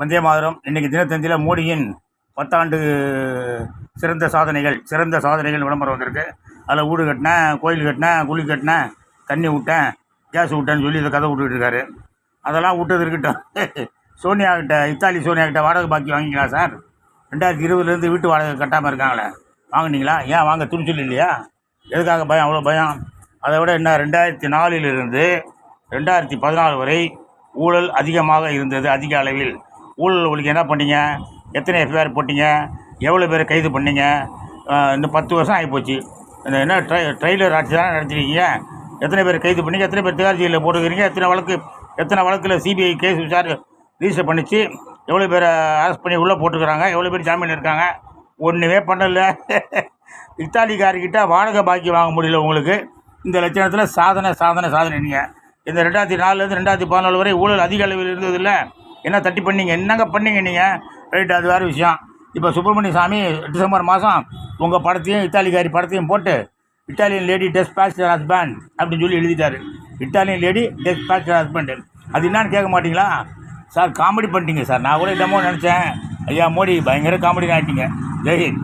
வந்தே மாதரம். இன்றைக்கி தினத்தந்தியில் மோடியின் பத்தாண்டு சிறந்த சாதனைகள் சிறந்த சாதனைகள் விளம்பரம் வந்திருக்கு. அதில் வீடு கட்டினேன் கோயில் கட்டினேன் குழி கட்டினேன் தண்ணி விட்டேன் கேஸ் விட்டேன்னு சொல்லி இதை கதை விட்டுக்கிட்டு இருக்காரு. அதெல்லாம் விட்டது இருக்கட்டும். சோனியா கிட்ட இத்தாலி சோனியா கிட்ட வாடகை பாக்கி வாங்கிக்கலாம் சார்? ரெண்டாயிரத்தி இருபதுலேருந்து வீட்டு வாடகை கட்டாமல் இருக்காங்களே. வாங்கினீங்களா? ஏன் வாங்க துணிச்சல் இல்லையா? எதுக்காக பயம்? அவ்வளோ பயம். அதை விட என்ன ரெண்டாயிரத்தி நாலிலிருந்து ரெண்டாயிரத்தி பதினாலு வரை ஊழல் அதிகமாக இருந்தது அதிக அளவில். ஊழல் ஒழிக்க என்ன பண்ணீங்க? எத்தனை எஃப்ஐஆர் போட்டீங்க? எவ்வளோ பேரை கைது பண்ணீங்க? இந்த இன்னும் பத்து வருஷம் ஆகிப்போச்சு. இந்த என்ன ட்ரை ட்ரெய்லர் ஆட்சி தானே நடத்திருக்கீங்க? எத்தனை பேர் கைது பண்ணீங்க? எத்தனை பேர் திகார் ஜெயிலில் போட்டுக்கிறீங்க எத்தனை வழக்கு எத்தனை வழக்கில் சிபிஐ கேஸ் விசாரி ரிஜிஸ்டர் பண்ணிச்சு? எவ்வளோ பேரை அரெஸ்ட் பண்ணி உள்ளே போட்டுக்கிறாங்க எவ்வளோ பேர் ஜாமீன் இருக்காங்க? ஒன்றுமே பண்ணலை. இத்தாலிக்காரர்கிட்ட வாடகை பாக்கி வாங்க முடியல உங்களுக்கு. இந்த லட்சணத்தில் சாதனை சாதனை சாதனை நீங்கள் இந்த ரெண்டாயிரத்தி நாலுலேருந்து ரெண்டாயிரத்தி பதினாலு வரை ஊழல் அதிக அளவில் இருந்ததில்லை. என்ன தட்டி பண்ணீங்க? என்னங்க பண்ணீங்க நீங்கள் ரைட் அது வேறு விஷயம். இப்போ சுப்பிரமணிய சாமி டிசம்பர் மாதம் உங்கள் படத்தையும் இத்தாலிக்காரி படத்தையும் போட்டு இட்டாலியன் லேடி டெஸ்பாச் ஹஸ்பண்ட் அப்படின்னு சொல்லி எழுதிட்டாரு. Italian lady despatch husband. அது என்னான்னு கேட்க மாட்டிங்களா? சார் காமெடி பண்ணிட்டீங்க சார். நான் கூட என்னமோ நினச்சேன். ஐயா மோடி பயங்கர காமெடி ஆகிட்டீங்க ஜெய்ஹிந்த்